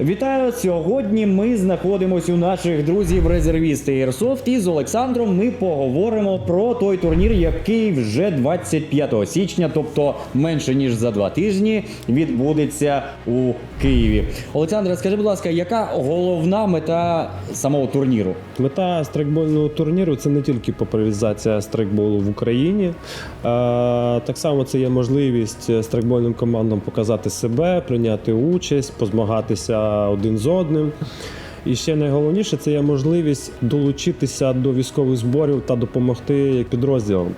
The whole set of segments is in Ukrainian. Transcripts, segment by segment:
Вітаю! Сьогодні ми знаходимося у наших друзів резервісти Airsoft і з Олександром ми поговоримо про той турнір, який вже 25 січня, тобто менше ніж за два тижні, відбудеться у Києві. Олександре, скажи, будь ласка, яка головна мета самого турніру? Мета страйкбольного турніру це не тільки популяризація страйкболу в Україні. Е, Так само це є можливість страйкбольним командам показати себе, прийняти участь, позмагатися один з одним. І ще найголовніше це є можливість долучитися до військових зборів та допомогти підрозділам.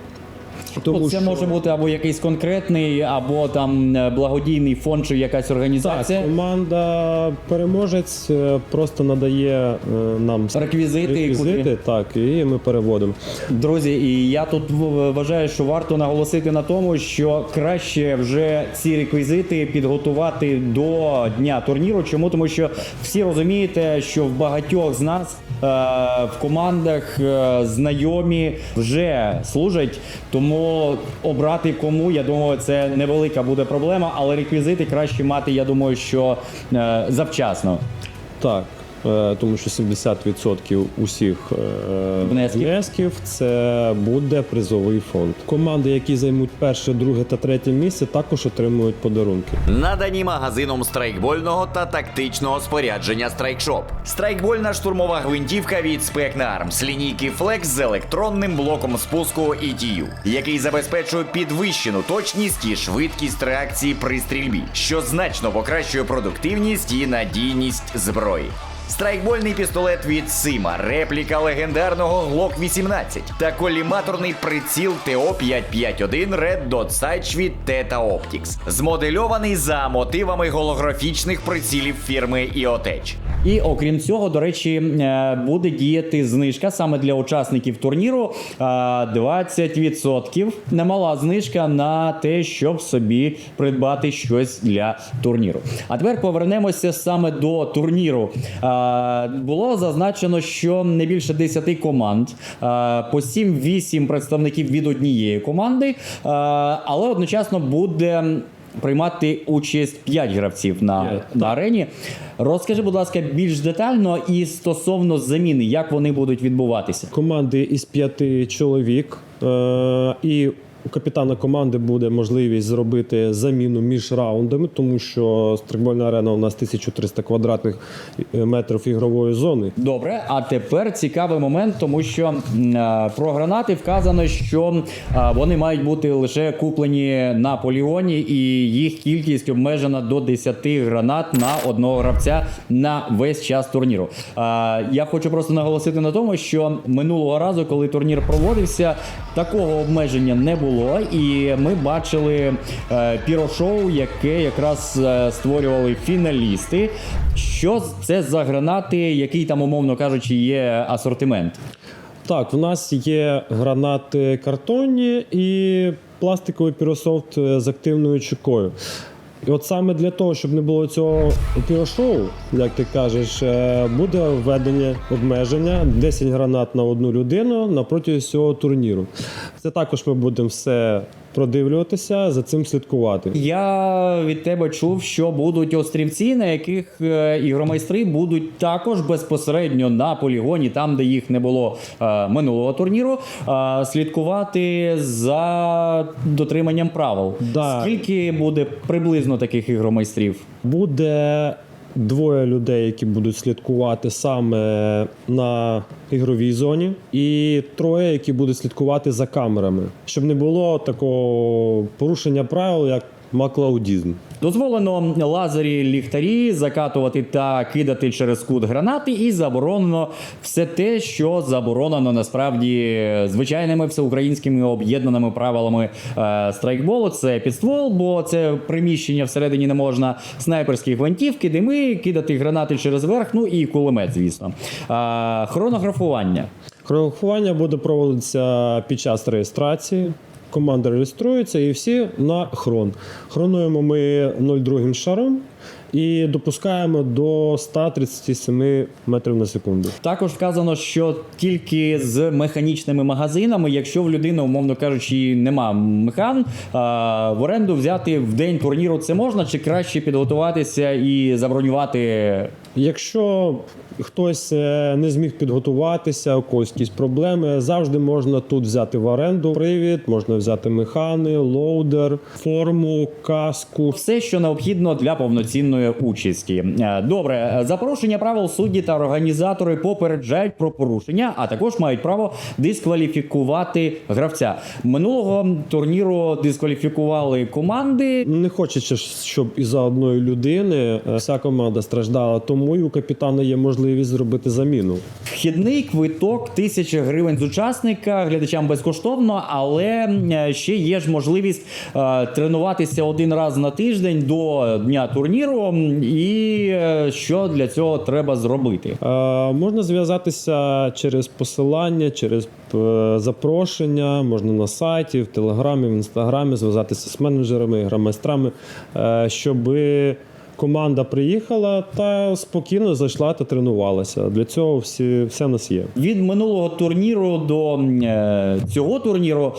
Ну, це може бути або якийсь конкретний, або там е, благодійний фонд чи якась так, організація. команда переможець е, просто надає е, нам Реквізити, реквізити куди? так, і ми переводимо. Друзі, і я тут вважаю, що варто наголосити на тому, що краще вже ці реквізити підготувати до дня турніру. Чому? Тому що всі розумієте, що в багатьох з нас в командах знайомі вже служать, тому обрати кому, я думаю, це невелика буде проблема, але реквізити краще мати, я думаю, що е, завчасно. Так, тому що 70% усіх е, Внесків. внесків це буде призовий фонд. Команди, які займуть перше, друге та третє місце, також отримують подарунки. Надані магазином страйкбольного та тактичного спорядження Страйкшоп. Страйкбольна штурмова гвинтівка від Arms, лінійки Flex з електронним блоком спуску ETU, який забезпечує підвищену точність і швидкість реакції при стрільбі, що значно покращує продуктивність і надійність зброї. Страйкбольний пістолет від Сима, репліка легендарного Glock 18 та коліматорний приціл ТО-551 Red Dot Sight від Teta Optics, змодельований за мотивами голографічних прицілів фірми IOTech. І окрім цього, до речі, е, буде діяти знижка саме для учасників турніру е, 20%. Немала знижка на те, щоб собі придбати щось для турніру. А тепер повернемося саме до турніру. Е, Було зазначено, що не більше 10 команд, е, по 7-8 представників від однієї команди, е, але одночасно буде. Приймати участь 5 гравців на, yeah, на арені. Розкажи, будь ласка, більш детально і стосовно заміни, як вони будуть відбуватися. Команди із п'яти чоловік, е, і у капітана команди буде можливість зробити заміну між раундами, тому що страйкбольна арена у нас 1300 квадратних е, метрів ігрової зони. Добре, а тепер цікавий момент, тому що е, про гранати вказано, що е, вони мають бути лише куплені на полігоні, і їх кількість обмежена до 10 гранат на одного гравця на весь час турніру. Я хочу просто наголосити на тому, що минулого разу, коли турнір проводився, такого обмеження не було, і ми бачили е, пірошоу, яке якраз е, створювали фіналісти. Що це за гранати, який там, умовно кажучи, є асортимент? Так, в нас є гранати картонні і пластиковий пірософт е, з активною чекою. І от саме для того, щоб не було цього пірошоу, як ти кажеш, е, буде введення обмеження 10 гранат на одну людину на протязі цього турніру. Це також ми будемо все продивлюватися, за цим слідкувати. Я від тебе чув, що будуть острівці, на яких е, ігромайстри будуть також безпосередньо на полігоні, там де їх не було е, минулого турніру, е, слідкувати за дотриманням правил. Да. Скільки буде приблизно таких ігромайстрів? Буде двоє людей, які будуть слідкувати саме на ігровій зоні, і троє, які будуть слідкувати за камерами, щоб не було такого порушення правил, як маклаудізм. Дозволено лазері ліхтарі закатувати та кидати через кут гранати, і заборонено все те, що заборонено насправді звичайними всеукраїнськими об'єднаними правилами е, страйкболу. Це підствол, бо це приміщення всередині не можна, снайперські гвинтівки, дими, кидати гранати через верх, ну і кулемет, звісно. Е, хронографування. Хронографування буде проводитися під час реєстрації. Команда реєструється і всі на хрон. Хронуємо ми 0,2 шаром і допускаємо до 137 метрів на секунду. Також вказано, що тільки з механічними магазинами, якщо в людини, умовно кажучи, нема механ, а, в оренду взяти в день турніру це можна, чи краще підготуватися і забронювати Якщо хтось е, не зміг підготуватися, у когось якісь проблеми, завжди можна тут взяти в оренду привід, можна взяти механи, лоудер, форму, каску. все, що необхідно для повноцінної участі. Е, Добре, за порушення правил судді та організатори попереджають про порушення, а також мають право дискваліфікувати гравця. Минулого турніру дискваліфікували команди. Не хочеться, щоб із-за одної людини е, вся команда страждала, тому і у капітана є можливість зробити заміну. Вхідний квиток 1000 гривень з учасника глядачам безкоштовно, але е, ще є ж можливість е, тренуватися один раз на тиждень до дня турніру. І е, що для цього треба зробити? Е, можна зв'язатися через посилання, через е, запрошення, можна на сайті, в телеграмі, в інстаграмі зв'язатися з менеджерами, грамайстрами, е, щоб команда приїхала та спокійно зайшла та тренувалася. Для цього всі, все в нас є. Від минулого турніру до е, цього турніру е,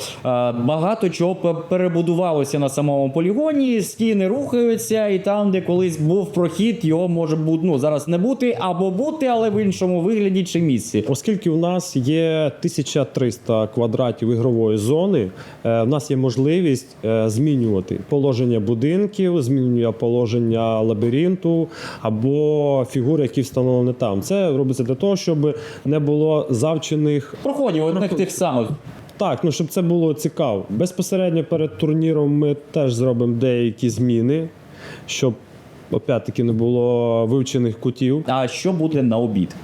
багато чого перебудувалося на самому полігоні. Стіни рухаються, і там, де колись був прохід, його може бути ну зараз не бути або бути, але в іншому вигляді чи місці. Оскільки у нас є 1300 квадратів ігрової зони, е, в нас є можливість змінювати положення будинків, змінювання положення лабіринту або фігур, які встановлені там. Це робиться для того, щоб не було завчених. Проходів одних тих самих. Так, ну щоб це було цікаво. Безпосередньо перед турніром ми теж зробимо деякі зміни, щоб опять-таки не було вивчених кутів. А що буде на обід?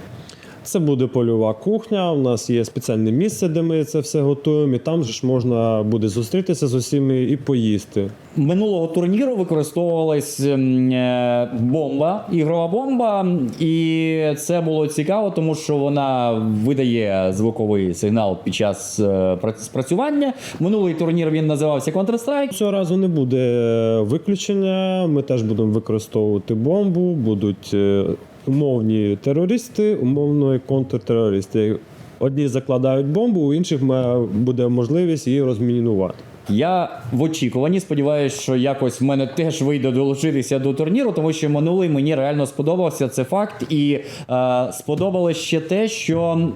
Це буде польова кухня. У нас є спеціальне місце, де ми це все готуємо, і там же ж можна буде зустрітися з усіми і поїсти. Минулого турніру використовувалась ем, е, бомба, ігрова бомба, і це було цікаво, тому що вона видає звуковий сигнал під час е, спрацювання. Минулий турнір він називався Counter-Strike. Цього разу не буде виключення. Ми теж будемо використовувати бомбу. Будуть е, умовні терористи, умовно контртерористи. Одні закладають бомбу, у інших буде можливість її розмінувати. Я в очікуванні сподіваюся, що якось в мене теж вийде долучитися до турніру, тому що минулий мені реально сподобався. Це факт. І е, сподобалось ще те, що.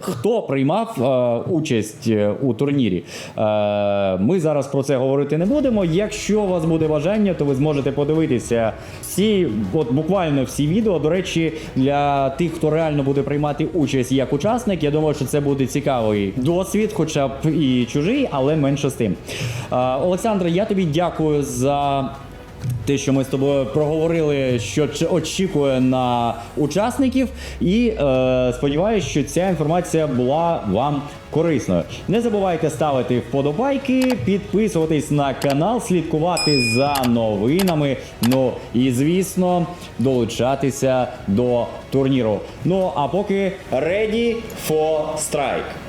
Хто приймав е, участь е, у турнірі? Е, ми зараз про це говорити не будемо. Якщо у вас буде бажання, то ви зможете подивитися всі, от буквально всі відео. До речі, для тих, хто реально буде приймати участь як учасник, я думаю, що це буде цікавий досвід, хоча б і чужий, але менше з тим. Е, Олександре, я тобі дякую за. Те, що ми з тобою проговорили, що очікує на учасників, і е, сподіваюся, що ця інформація була вам корисною. Не забувайте ставити вподобайки, підписуватись на канал, слідкувати за новинами. Ну і звісно, долучатися до турніру. Ну а поки ready for strike.